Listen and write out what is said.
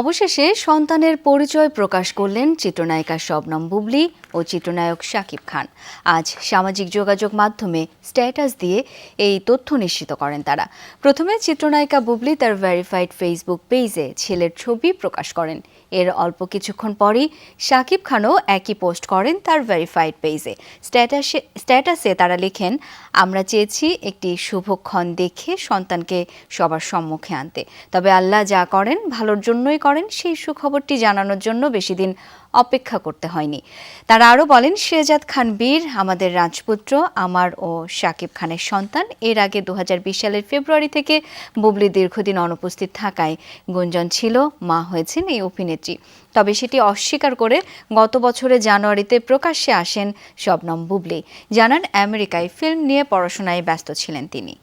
অবশেষে সন্তানের পরিচয় প্রকাশ করলেন চিত্রনায়িকা শবনম বুবলি ও চিত্রনায়ক শাকিব খান। আজ সামাজিক যোগাযোগ মাধ্যমে স্ট্যাটাস দিয়ে এই তথ্য নিশ্চিত করেন তারা। প্রথমে চিত্রনায়িকা বুবলি তার ভেরিফাইড ফেসবুক পেজে ছেলের ছবি প্রকাশ করেন। এর অল্প কিছুক্ষণ পরই শাকিব খানও একই পোস্ট করেন তার ভেরিফাইড পেজে। স্ট্যাটাসে স্ট্যাটাসে তারা লেখেন, আমরা চেয়েছি একটি শুভক্ষণ দেখে সন্তানকে সবার সম্মুখে আনতে। তবে আল্লাহ যা করেন ভালোর জন্যই করেন, সেই সুখবরটি জানানোর জন্য বেশি দিন অপেক্ষা করতে হয়নি। তারা আরও বলেন শেহজাদ খান বীর, আমাদের রাজপুত্র, আমার ও শাকিব খানের সন্তান। এর আগে দু হাজার বিশ সালের ফেব্রুয়ারি থেকে বুবলি দীর্ঘদিন অনুপস্থিত থাকায় গুঞ্জন ছিল, মা হয়েছেন এই অভিনেত্রী। তবে সেটি অস্বীকার করে গত বছরের জানুয়ারিতে প্রকাশ্যে আসেন শবনম বুবলি। জানান, আমেরিকায় ফিল্ম নিয়ে পড়াশোনায় ব্যস্ত ছিলেন তিনি।